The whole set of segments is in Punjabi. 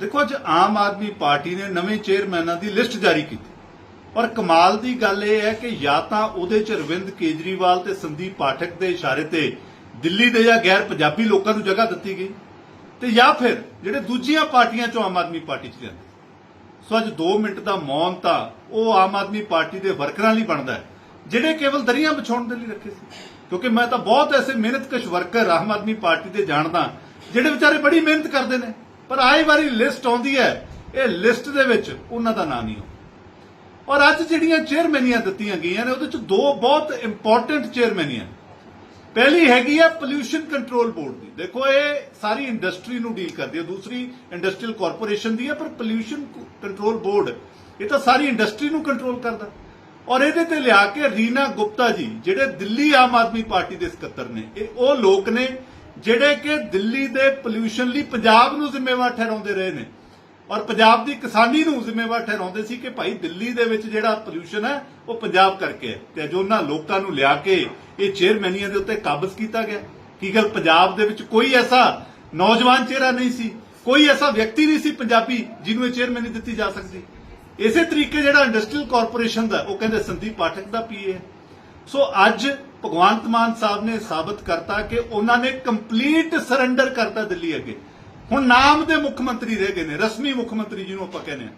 ਦੇਖੋ, ਅੱਜ ਆਮ ਆਦਮੀ ਪਾਰਟੀ ਨੇ ਨਵੇਂ ਚੇਅਰਮੈਨਾਂ ਦੀ ਲਿਸਟ ਜਾਰੀ ਕੀਤੀ। ਪਰ ਕਮਾਲ ਦੀ ਗੱਲ ਇਹ ਹੈ ਕਿ ਜਾਂ ਤਾਂ ਉਹਦੇ ਚ ਅਰਵਿੰਦ ਕੇਜਰੀਵਾਲ ਤੇ ਸੰਦੀਪ ਪਾਠਕ ਦੇ ਇਸ਼ਾਰੇ ਤੇ ਦਿੱਲੀ ਦੇ ਜਾਂ ਗੈਰ ਪੰਜਾਬੀ ਲੋਕਾਂ ਨੂੰ ਜਗ੍ਹਾ ਦਿੱਤੀ ਗਈ ਤੇ ਜਾਂ ਫਿਰ ਜਿਹੜੇ ਦੂਜੀਆਂ ਪਾਰਟੀਆਂ ਚੋਂ ਆਮ ਆਦਮੀ ਪਾਰਟੀ ਚ ਜਾਂਦੇ। ਸੋ ਅੱਜ 2 ਮਿੰਟ ਦਾ ਮੌਨ ਤਾਂ ਉਹ ਆਮ ਆਦਮੀ ਪਾਰਟੀ ਦੇ ਵਰਕਰਾਂ ਲਈ ਬਣਦਾ ਹੈ, ਜਿਹੜੇ ਕੇਵਲ ਦਰੀਆਂ ਵਿਛਾਉਣ ਦੇ ਲਈ ਰੱਖੇ ਸੀ। ਕਿਉਂਕਿ ਮੈਂ ਤਾਂ ਬਹੁਤ ਐਸੇ ਮਿਹਨਤਕਸ਼ ਵਰਕਰ ਆਮ ਆਦਮੀ ਪਾਰਟੀ ਦੇ ਜਾਣਦਾ, ਜਿਹੜੇ ਵਿਚਾਰੇ ਬੜੀ ਮਿਹਨਤ ਕਰਦੇ ਨੇ। ਪਰ ਆਏ ਵਾਰੀ ਲਿਸਟ ਆਉਂਦੀ ਹੈ, ਇਹ ਲਿਸਟ ਦੇ ਵਿੱਚ ਉਹਨਾਂ ਦਾ ਨਾਂ ਨਹੀਂ ਆਉਂਦਾ। ਔਰ ਅੱਜ ਜਿਹੜੀਆਂ ਚੇਅਰਮੈਨੀਆਂ ਦਿੱਤੀਆਂ ਗਈਆਂ ਨੇ, ਉਹਦੇ ਚ ਦੋ ਬਹੁਤ ਇੰਪੋਰਟੈਂਟ ਚੇਅਰਮੈਨੀਆਂ ਪਹਿਲੀ ਹੈਗੀ ਆ ਪੋਲਿਊਸ਼ਨ ਕੰਟਰੋਲ ਬੋਰਡ ਦੀ। ਦੇਖੋ, ਇਹ ਸਾਰੀ ਇੰਡਸਟਰੀ ਨੂੰ ਡੀਲ ਕਰਦੀ ਹੈ। ਦੂਸਰੀ ਇੰਡਸਟਰੀਅਲ ਕਾਰਪੋਰੇਸ਼ਨ ਦੀ ਹੈ, ਪਰ ਪੋਲਿਊਸ਼ਨ ਕੰਟਰੋਲ ਬੋਰਡ ਇਹ ਤਾਂ ਸਾਰੀ ਇੰਡਸਟਰੀ ਨੂੰ ਕੰਟਰੋਲ ਕਰਦਾ। ਔਰ ਇਹਦੇ ਤੇ ਲਿਆ ਕੇ ਰੀਨਾ ਗੁਪਤਾ ਜੀ, ਜਿਹੜੇ ਦਿੱਲੀ ਆਮ ਆਦਮੀ ਪਾਰਟੀ ਦੇ ਸਕੱਤਰ ਨੇ, ਇਹ ਉਹ ਲੋਕ ਨੇ ਜਿਹੜੇ ਕਿ ਦਿੱਲੀ ਦੇ ਪੋਲਿਊਸ਼ਨ ਲਈ ਪੰਜਾਬ ਨੂੰ ਜ਼ਿੰਮੇਵਾਰ ਠਹਿਰਾਉਂਦੇ ਰਹੇ ਨੇ। ਔਰ ਪੰਜਾਬ ਦੀ ਕਿਸਾਨੀ ਨੂੰ ਜ਼ਿੰਮੇਵਾਰ ਠਹਿਰਾਉਂਦੇ ਸੀ ਕਿ ਭਾਈ ਦਿੱਲੀ ਦੇ ਵਿੱਚ ਜਿਹੜਾ ਪੋਲਿਊਸ਼ਨ ਹੈ, ਉਹ ਪੰਜਾਬ ਕਰਕੇ ਹੈ। ਤੇ ਜੋ ਉਹਨਾਂ ਲੋਕਾਂ ਨੂੰ ਲਿਆ ਕੇ ਇਹ ਚੇਅਰਮੈਨੀਆਂ ਦੇ ਉੱਤੇ ਕਾਬਜ਼ ਕੀਤਾ ਗਿਆ। ਕੀ ਗੱਲ, ਪੰਜਾਬ ਦੇ ਵਿੱਚ ਕੋਈ ਐਸਾ ਨੌਜਵਾਨ ਚਿਹਰਾ ਨਹੀਂ ਸੀ? ਕੋਈ ਐਸਾ ਵਿਅਕਤੀ ਨਹੀਂ ਸੀ ਪੰਜਾਬੀ ਜਿਹਨੂੰ ਇਹ ਚੇਅਰਮੈਨੀ ਦਿੱਤੀ ਜਾ ਸਕਦੀ? ਇਸੇ ਤਰੀਕੇ ਜਿਹੜਾ ਇੰਡਸਟਰੀਅਲ ਕਾਰਪੋਰੇਸ਼ਨ ਦਾ, ਉਹ ਕਹਿੰਦੇ ਸੰਦੀਪ ਪਾਠਕ ਦਾ ਪੀਏ ਹੈ। ਸੋ ਅੱਜ ਭਗਵੰਤ ਮਾਨ ਸਾਹਿਬ ਨੇ ਸਾਬਤ ਕਰਤਾ ਕਿ ਉਹਨਾਂ ਨੇ ਕੰਪਲੀਟ ਸਰੈਂਡਰ ਕਰਤਾ ਦਿੱਲੀ ਅੱਗੇ। ਹੁਣ ਨਾਮ ਦੇ ਮੁੱਖ ਮੰਤਰੀ ਰਹਿ ਗਏ ਨੇ, ਰਸਮੀ ਮੁੱਖ ਮੰਤਰੀ ਜਿਹਨੂੰ ਆਪਾਂ ਕਹਿੰਦੇ ਆ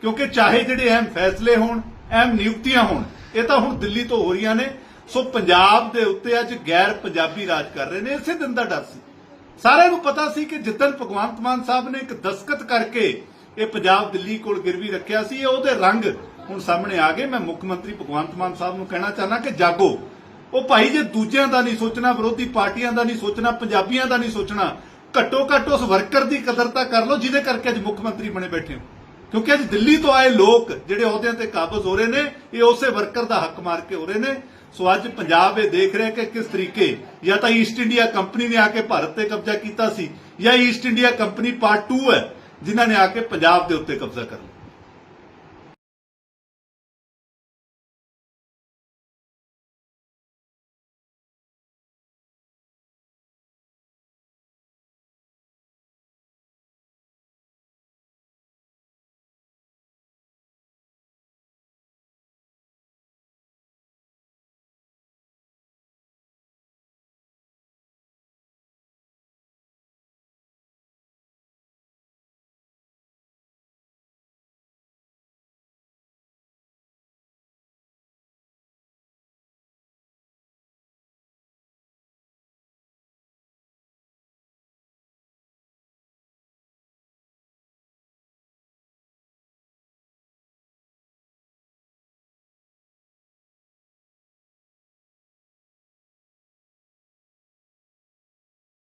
ਕਿਉਂਕਿ ਚਾਹੇ ਜਿਹੜੇ ਅਹਿਮ ਫੈਸਲੇ ਹੋਣ, ਅਹਿਮ ਨਿਯੁਕਤੀਆਂ ਹੋਣ, ਇਹ ਤਾਂ ਹੁਣ ਦਿੱਲੀ ਤੋਂ ਹੋ ਰਹੀਆਂ ਨੇ। ਸੋ ਪੰਜਾਬ ਦੇ ਉੱਤੇ ਅੱਜ ਗੈਰ ਪੰਜਾਬੀ ਰਾਜ ਕਰ ਰਹੇ ਨੇ, ਇਸੇ ਦਿਨ ਦਾ ਡਰ ਸੀ। ਸਾਰਿਆਂ ਨੂੰ ਪਤਾ ਸੀ ਕਿ ਜਿੱਦਣ ਭਗਵੰਤ ਮਾਨ ਸਾਹਿਬ ਨੇ ਇੱਕ ਦਸਖਤ ਕਰਕੇ ਇਹ ਪੰਜਾਬ ਦਿੱਲੀ ਕੋਲ ਗਿਰਵੀ ਰੱਖਿਆ ਸੀ, ਇਹ ਉਹਦੇ ਰੰਗ ਹੁਣ ਸਾਹਮਣੇ ਆ ਗਏ। ਮੈਂ ਮੁੱਖ ਮੰਤਰੀ ਭਗਵੰਤ ਮਾਨ ਸਾਹਿਬ ਨੂੰ ਕਹਿਣਾ ਚਾਹਨਾ ਕਿ ਜਾਗੋ। ਉਹ ਭਾਈ ਜੇ ਦੂਜਿਆਂ ਦਾ ਨਹੀਂ ਸੋਚਣਾ, ਵਿਰੋਧੀ ਪਾਰਟੀਆਂ ਦਾ ਨਹੀਂ ਸੋਚਣਾ, ਪੰਜਾਬੀਆਂ ਦਾ ਨਹੀਂ ਸੋਚਣਾ, ਘੱਟੋ ਘੱਟ ਉਸ ਵਰਕਰ ਦੀ ਕਦਰ ਤਾਂ ਕਰ ਲਓ, ਜਿਹਦੇ ਕਰਕੇ ਅੱਜ ਮੁੱਖ ਮੰਤਰੀ ਬਣੇ ਬੈਠੇ ਹੋ। ਕਿਉਂਕਿ ਅੱਜ ਦਿੱਲੀ ਤੋਂ ਆਏ ਲੋਕ ਜਿਹੜੇ ਅਹੁਦਿਆਂ ਤੇ ਕਾਬਜ਼ ਹੋ ਰਹੇ ਨੇ, ਇਹ ਉਸੇ ਵਰਕਰ ਦਾ ਹੱਕ ਮਾਰ ਕੇ ਹੋ ਰਹੇ ਨੇ। ਸੋ ਅੱਜ ਪੰਜਾਬ ਇਹ ਦੇਖ ਰਿਹਾ ਕਿ ਕਿਸ ਤਰੀਕੇ ਜਾਂ ਤਾਂ ਈਸਟ ਇੰਡੀਆ ਕੰਪਨੀ ਨੇ ਆ ਕੇ ਭਾਰਤ ਤੇ ਕਬਜ਼ਾ ਕੀਤਾ ਸੀ, ਜਾਂ ਈਸਟ ਇੰਡੀਆ ਕੰਪਨੀ ਪਾਰਟ 2 ਹੈ, ਜਿਨ੍ਹਾਂ ਨੇ ਆ ਕੇ ਪੰਜਾਬ ਦੇ ਉੱਤੇ ਕਬਜ਼ਾ ਕਰ ਲਿਆ।